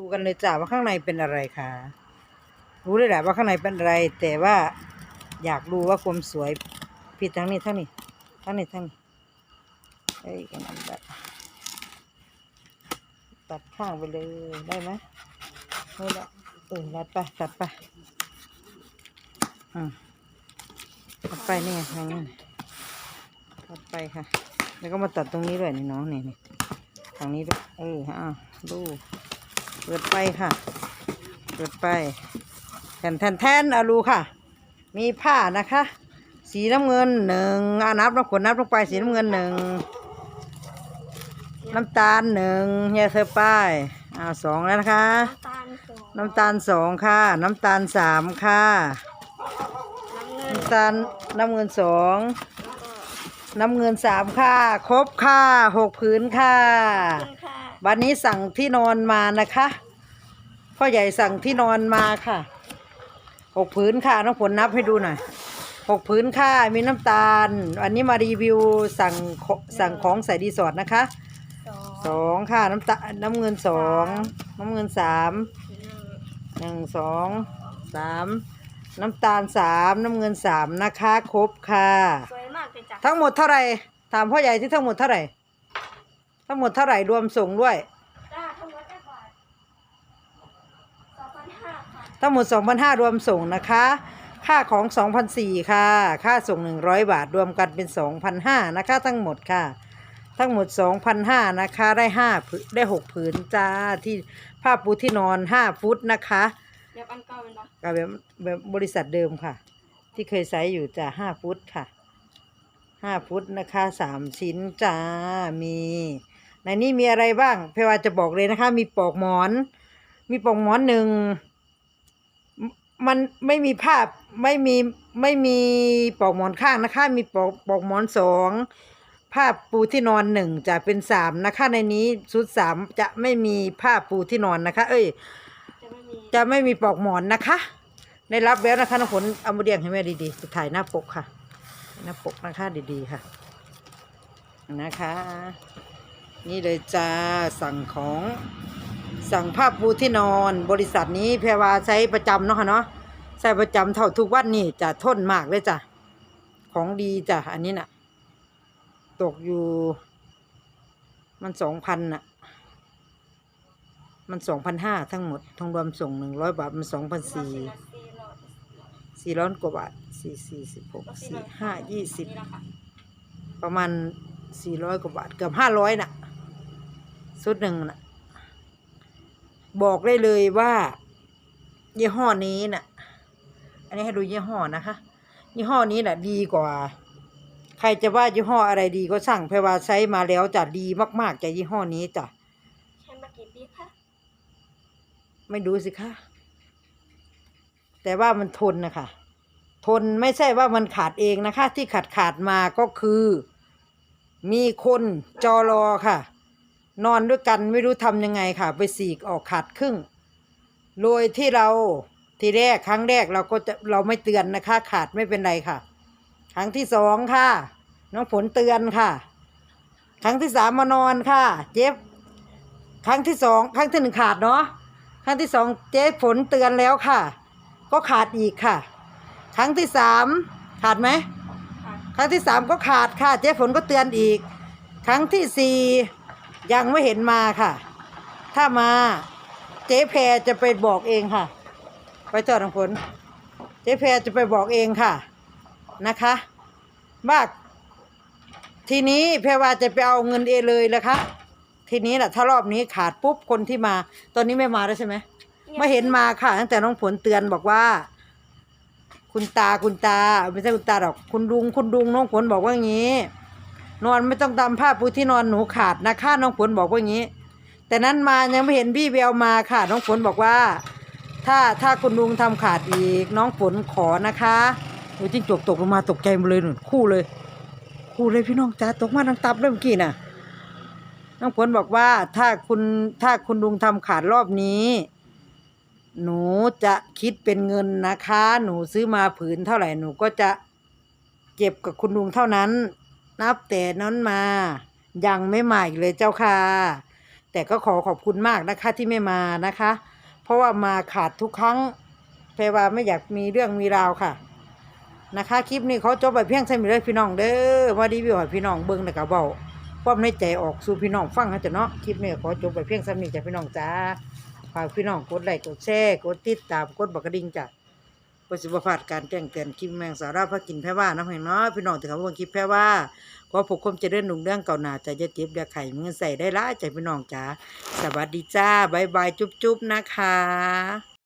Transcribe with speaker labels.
Speaker 1: ดูกันเลยจ้าว่าข้างในเป็นอะไรคะรู้เลยแหละว่าข้างในเป็นอะไร แต่ว่าอยากรู้ว่าความสวยผิดทั้งนี้ทั้งนี้ทั้งนี้ทั้งนี้เอ้ยกันแบบตัดข้างไปเลยได้ไหมไม่ได้เออตัดไปตัดไปอืมตัดไปนี่ไงทางนี้ตัดไปค่ะ แล้วก็มาตัดตรงนี้ด้วยนี่น้องนี่นี่ทางนี้ด้วยเอออ้าดู เปิดไปค่ะ เปิดไปแทนแทนแทนอารูค่ะ มีผ้านะคะ สีน้ำเงินหนึ่งอานับน้ำขวนนับลงไปสีน้ำเงินหนึ่งน้ำตาลหนึ่งเฮียเธอป้ายอ้าวสองแล้วนะคะ
Speaker 2: น้ำตาลสอง
Speaker 1: ค่ะ น้ำตาลสามค่ะ
Speaker 2: น้ำเงิน
Speaker 1: น้ำตาลน้ำเงินสองน้ำเงินสามค่ะ ครบค่ะหกผืนค่ะ วันนี้สั่งที่นอนมานะคะพ่อใหญ่สั่งที่นอนมาค่ะหกผืนค่ะน้องผลนับให้ดูหน่อยหกผืนค่ะมีน้ำตาล อันนี้มารีวิวสั่งขสั่งของใส่รีสอร์ทนะคะ
Speaker 2: สอง
Speaker 1: สองค่ะน้ำตาน้ำเงินสองน้ำเงินสาม
Speaker 2: หนึ่ง
Speaker 1: หนึ่งสองสามน้ำตาลสามน้ำเงินสามนะคะ ครบค่ะ
Speaker 2: สวยมากเลยจ้ะ
Speaker 1: ทั้งหมดเท่าไหร่ถามพ่อใหญ่ที่ทั้งหมดเท่าไหร่ ทั้งหมดเท่าไหร่รวมส่งด้วย
Speaker 2: จ้าทั้งหมดได้บาทสองพันห้าค่ะ
Speaker 1: ทั้งหมด 2,500 รวมส่งนะคะ ค่าของ 2,400 ค่ะ ค่าส่ง 100 บาท รวมกันเป็น 2,500 นะคะ ทั้งหมดค่ะ ทั้งหมด 2,500 นะคะ ได้ 5 ผืนได้ 6 ผืนจ้า ที่ผ้าปูที่นอน 5 ฟุตนะคะ
Speaker 2: เดี๋ยวอันเก่าเป็นปะ
Speaker 1: กับแบบแบบบริษัทเดิมค่ะ ที่เคยใช้อยู่จ้า5ฟุตค่ะ 5 ฟุตนะคะ 3 ชิ้นจ้า มี ในนี้มีอะไรบ้างเพรว่าจะบอกเลยนะคะ มีปลอกหมอน มีปลอกหมอนหนึ่งมันไม่มีภาพไม่มีไม่มีปลอกหมอนข้างนะคะ มีปลอกปลอกหมอนสองผ้าปูที่นอนหนึ่งจะเป็นสามนะคะ ในนี้ชุดสามจะไม่มีผ้าปูที่นอนนะคะ เอ้ย
Speaker 2: จะไม่มี
Speaker 1: จะไม่มีปลอกหมอนนะคะ ได้รับแล้วนะคะน้องผลเอามาเรียงให้แม่ดีๆจะถ่ายหน้าปกค่ะ หน้าปกนะคะดีๆค่ะ นะคะ นี่เลยจ้าสั่งของสั่งผ้าปูที่นอนบริษัทนี้แพรวาใช้ประจำเนาะค่ะเนาะใช้ประจำเท่าทุกวันนี่จะทนมากเลยจ้ะของดีจ้ะอันนี้น่ะ ตกอยู่ มันสองพันน่ะ มันสองพันห้าทั้งหมดทั้งรวมส่งหนึ่งร้อยบาท มันสองพันสี่
Speaker 2: สี่ร้อย
Speaker 1: กว่าบาทสี่สี่สิบหกสี่ห้ายี่สิบประมาณสี่ร้อยกว่าบาท เกือบห้าร้อยน่ะ ชุดหนึ่งน่ะบอกได้เลยว่า ยี่ห้อนี้น่ะ อันนี้ให้ดูยี่ห้อนะคะ ยี่ห้อนี้น่ะ ดีกว่า ใครจะว่ายี่ห้ออะไรดีก็สั่งเพราะว่าใช้มาแล้วจะดีมากๆจากยี่ห้อนี้จ้ะ
Speaker 2: ใช้มากี่ปีคะ
Speaker 1: ไม่ดูสิคะแต่ว่ามันทนนะคะทนไม่ใช่ว่ามันขาดเองนะคะ ที่ขาดขาดมาก็คือ มีคนจอรอค่ะ นอนด้วยกันไม่รู้ทำยังไงค่ะ ไปสีกออกขาดครึ่งโดยที่เราทีแรกครั้งแรกเราก็จะเราไม่เตือนนะคะ ขาดไม่เป็นไรค่ะ ครั้งที่สองค่ะ น้องผลเตือนค่ะ ครั้งที่สามมานอนค่ะ เจ็บครั้งที่สองครั้งที่หนึ่งขาดเนาะครั้งที่สองเจ๊ฝนเตือนแล้วค่ะ ก็ขาดอีกค่ะ ครั้งที่สามขาดไหม
Speaker 2: ค่ะ
Speaker 1: ครั้งที่สามก็ขาดค่ะ เจ๊ฝนก็เตือนอีก ครั้งที่สี่ ยังไม่เห็นมาค่ะ ถ้ามาเจ๊แพรจะไปบอกเองค่ะ ไปจอดทางผล เจ๊แพรจะไปบอกเองค่ะนะคะว่าทีนี้แพรว่าจะไปเอาเงินเองเลยเลยคะทีนี้แหละถ้ารอบนี้ขาดปุ๊บคนที่มา ตอนนี้ไม่มาแล้วใช่ไหมไม่เห็นมาค่ะ ตั้งแต่น้องผลเตือนบอกว่า คุณตาคุณตาไม่ใช่คุณตาหรอกคุณลุงคุณลุงน้องผลบอกว่าอย่างนี้ นอนไม่ต้องตามผ้าปูที่นอนหนูขาดนะคะน้องผลบอกว่าอย่างนี้ แต่นั้นมายังไม่เห็นพี่เบลมาค่ะ น้องฝนบอกว่า ถ้าถ้าคุณลุงทำขาดอีก น้องฝนขอนะคะโอ้ยจิ้งจกตกลงมาตกใจหมดเลยหนูคู่เลย คู่เลยพี่น้องจ้าตกมาทั้งตับเลยเมื่อกี้น่ะ น้องฝนบอกว่าถ้าคุณถ้าคุณลุงทำขาดรอบนี้ หนูจะคิดเป็นเงินนะคะ หนูซื้อมาผืนเท่าไหร่หนูก็จะเก็บกับคุณลุงเท่านั้น นับแต่นั้นมา ยังไม่มาอีกเลยเจ้าค่ะ แต่ก็ขอขอบคุณมากนะคะที่ไม่มานะคะ เพราะว่ามาขาดทุกครั้งแพรว่าไม่อยากมีเรื่องมีราวค่ะ นะคะ คลิปนี้เขาจบไปเพียงเท่านี้เลยพี่น้องเด้อมาดีวิวให้พี่น้องเบิ่งแล้วก็เบาความในใจออกสู่พี่น้องฟังให้จ้ะเนาะคลิปนี้ขอจบไปเพียงเท่านี้จ้ะพี่น้องจ้าฝากพี่น้องกดไลค์กดแชร์กดติดตามกดบักกระดิ่งจ้ะ เพื่อสิบพลาดการแจ้งเตือนคลิปแมงสาระพักกินแพ้ว่าน้ำแห่งเนาะพี่น้องถึงคำว่าคลิปแพ้ว่าขอผูกความเดินหนุ่งเรื่องเก่าหนาใจจะเจ็บเดาไข่มือใส่ได้ละใจพี่น้องจ้าสวัสดีจ้าบายบายจุ๊บๆนะคะ